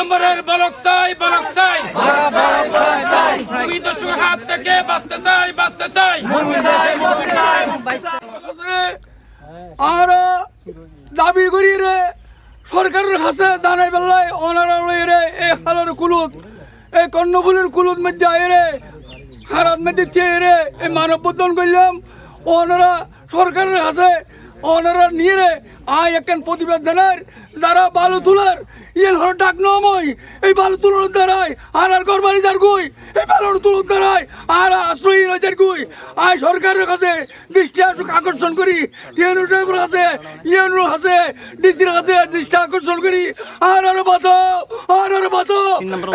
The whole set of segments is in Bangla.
নম্বরের বলক চাই বলক চাই। দস্যুর হাত থেকে বাঁচতে চাই বাঁচতে চাই। আর দাবি করি রে, সরকারের কাছে জানাই বেলায় অনারালয় রে এই হালের কুলুত এই কর্ণফুলের কুলুত মধ্যে আয় রে হারাত মধ্যে চেয়ে রে এই মানব বদন করলাম। ওনারা সরকারের কাছে ওনারা নিয়ে আয় একখান প্রতিবাদ জানার, যারা বালু তোলার ইয়ের হলো ডাক নমই, এই বালু তুলোর দ্বারাই আর আর করবানি যার গুই, এই বালুর তুলোর দ্বারাই আর আশ্রয়ী রয়েছে গুই। আয় সরকারের কাছে দৃষ্টি আক- আকর্ষণ করি, ইয়েনুর ড্রাইভার কাছে, ইয়েনুর কাছে ডিসির কাছে দৃষ্টি আকর্ষণ করি, আর আর বাঁচাও বাঁচাও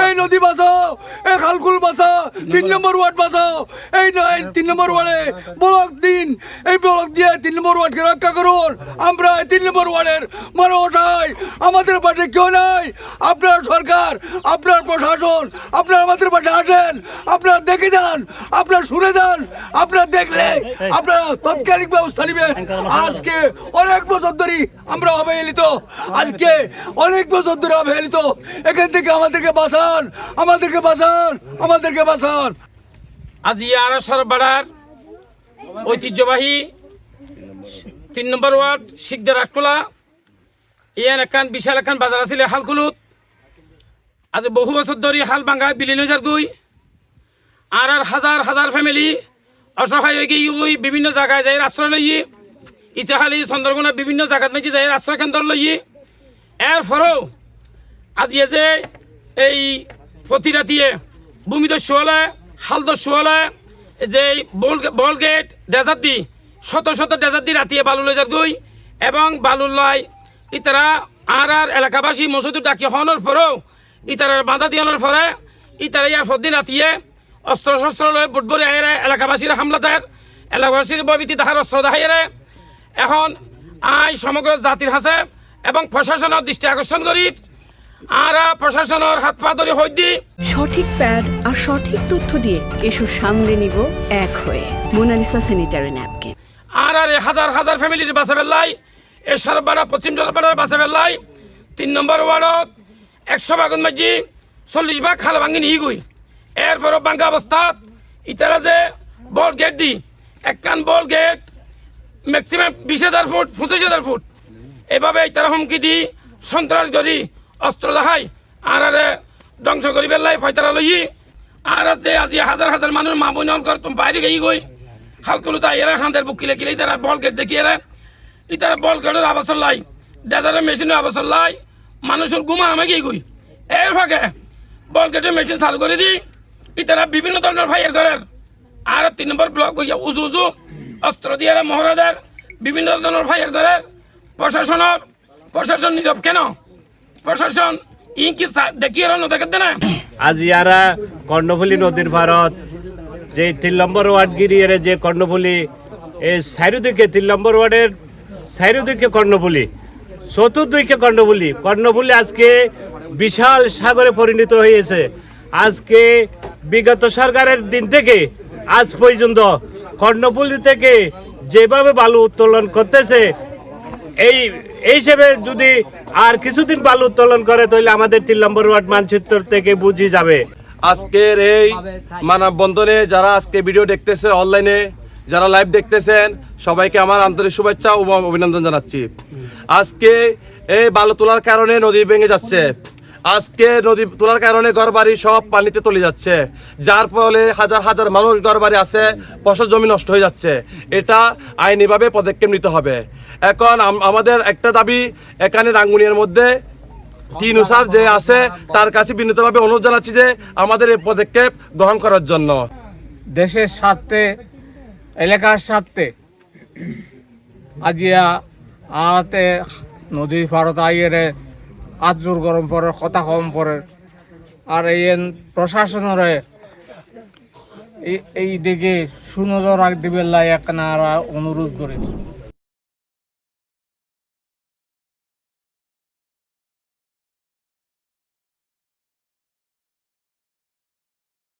এই নদী বাঁচাও এই খালকুল বাঁচাও তিন নম্বর। ওয়ার্ড বাঁচাও এই ন- এই তিন নম্বর ওয়ার্ডে ব্লক দিন এই ব্লক দিয়ে তিন নম্বর ওয়ার্ডকে রক্ষা করুন। আমরা তিন নম্বর ওয়ার্ডের মানুষ হয় আমাদের পাশে কেউ নাই। আপনার সরকার আপনার প্রশাসন আপনার আমাদের পাশে আসেন আপনার দেখে যান আপনার শুনে যান আপনার দেখলে আপনারা তৎকালীন ব্যবস্থা নেবেন। আজকে অনেক বছর ধরে আমরা অবহেলিত। আজকে অনেক বছর ধরে অবহেলিত। এখান থেকে আমাদেরকে বাঁচান আমাদেরকে বাঁচান আমাদেরকে বাঁচান। আজ ইয়ার সরবাড়ার ঐতিহ্যবাহী তিন নম্বর ওয়ার্ড শিখদের আটটোলা ইয়ান একান বিশাল একান বাজার আছিল হালকুলুত আজ বহু বছর ধরে হাল ভাঙ্গা বিলীন হয়ে যার গুই আর আর হাজার হাজার ফ্যামিলি অসহায় হয়ে গিয়ে ওই বিভিন্ন জায়গায় যাই আশ্রয় লইয়ে ইচাহালি চন্দ্রগুনা বিভিন্ন জায়গাত মেজি যাই আশ্রয় কেন্দ্র লইয়ে। এর পরেও আজ ইয়ে যে এই প্রতি রাতিয়ে ভূমিদস্যুয়ালা হালদস্যুয়ালা যে বল গেট ডেজার দি, শত শত ডেজার দি রাতিয়ে বালু লই যার গই, এবং বালুর লয় ইতারা আর আর এলাকাবাসী মসুদ ডাকি হওয়ানোর পরেও, ইতারার বাধা দিয়ানোর পরে, ইতারা ইয়ার ফদ্দিন রাতিয়ে অস্ত্র শস্ত্র লয় বুটবরি আহেরে এলাকাবাসীর হামলা দেয় এলাকাবাসীর ববিতি তাহার অস্ত্র দেখাইরে এখন আই সমগ্র জাতির হাসে এবং প্রশাসনের দৃষ্টি আকর্ষণ করি আর প্রশাসনের হাত পা ধরে হই দি। সঠিক প্যাড আর সঠিক তথ্য দিয়ে এসব সামলে নিব এক হয়ে। Monalisa sanitary napkin. আর আর হাজার হাজার ফ্যামিলির বাসা বেল্লাই এ সরবারা পশ্চিম সরবারার বাসা বেল্লাই তিন নম্বর ওয়ার্ডত একশো বাগুন মাঝি চল্লিশ ভাগ খাল ভাঙি নিয়ে গই। এরপরও বাঙ্গা অবস্থাত ইতারা যে বল গেট দি একখান বল গেট ম্যাক্সিমাম বিশ হাজার ফুট পঁচিশ হাজার ফুট। এভাবে তারা হুমকি দি সন্ত্রাস করি অস্ত্র দেখাই। আর আরে ধ্বংস করি বেল্লাই, ফয়তারা লই আর আছে, আজি হাজার হাজার মানুষ মা বোন বাইরে গিয়ে গই হালকুলো তাই এরা খান্দের বুক কিলে কিলে তারা বল গেট দেখি এরা। ইতারা বল গেটের আবাসর লাই, ডেজারের মেশিনের আবাসর লাই, মানুষের ঘুমা আমি গিয়ে গই এর ফাঁকে বল গেটের মেশিন চালু করে দি, ইতারা বিভিন্ন ধরনের ফায়ার করার। আর তিন নম্বর ব্লক হইয়া উজু উজু, অস্ত্র দিয়ে মহড়াদের বিভিন্ন ধরনের ফায়ার করার। প্রশাসনের, প্রশাসন নীরব কেন? প্রশাসন ই কি সা- দেখি এরা নদেখাতে না? আজ ইয়ারা কর্ণফুলী নদীর ভারত, যে তিন নম্বর ওয়ার্ড গিরিয়ে যে কর্ণফুলী এই চারিদিকে তিন নম্বর ওয়ার্ডের চারিদিকে কর্ণফুলী, চতুর্দিকে কর্ণফুলী। কর্ণফুলী আজকে বিশাল সাগরে পরিণত হয়েছে। আজকে বিগত সরকারের দিন থেকে আজ পর্যন্ত কর্ণফুলী থেকে যেভাবে বালু উত্তোলন করতেছে, এই এই হিসেবে যদি আর কিছুদিন বালু উত্তোলন করে, তাহলে আমাদের তিন নম্বর ওয়ার্ড মানচিত্র থেকে বুঝি যাবে। আজকের এই মানববন্ধনে যারা আজকে ভিডিও দেখতেছে অনলাইনে যারা লাইভ দেখতেছেন, সবাইকে আমার আন্তরিক শুভেচ্ছা ও অভিনন্দন জানাচ্ছি। আজকে এই বালু তোলার কারণে নদী ভেঙে যাচ্ছে। আজকে নদী তোলার কারণে ঘর বাড়ি সব পানিতে তলে যাচ্ছে। যার ফলে হাজার হাজার মানুষ ঘর বাড়ি আছে, ফসল জমি নষ্ট হয়ে যাচ্ছে। এটা আইনিভাবে পদক্ষেপ নিতে হবে। এখন আমাদের একটা দাবি, এখানে রাঙ্গুনিয়ার মধ্যে তিন স্যার যে আছে, তার কাছে বিনীতভাবে অনুরোধ জানাচ্ছি যে আমাদের এই পদক্ষেপ গ্রহণ করার জন্য। দেশের স্বার্থে, এলাকার স্বার্থে আজিয়া আতে নদী পারত আইয়েরে আজুর গরম পরে কথা কম পরে আর এই প্রশাসনরে এই- দিকে সুনজর রাখ দিবে লাই একখানা অনুরোধ করি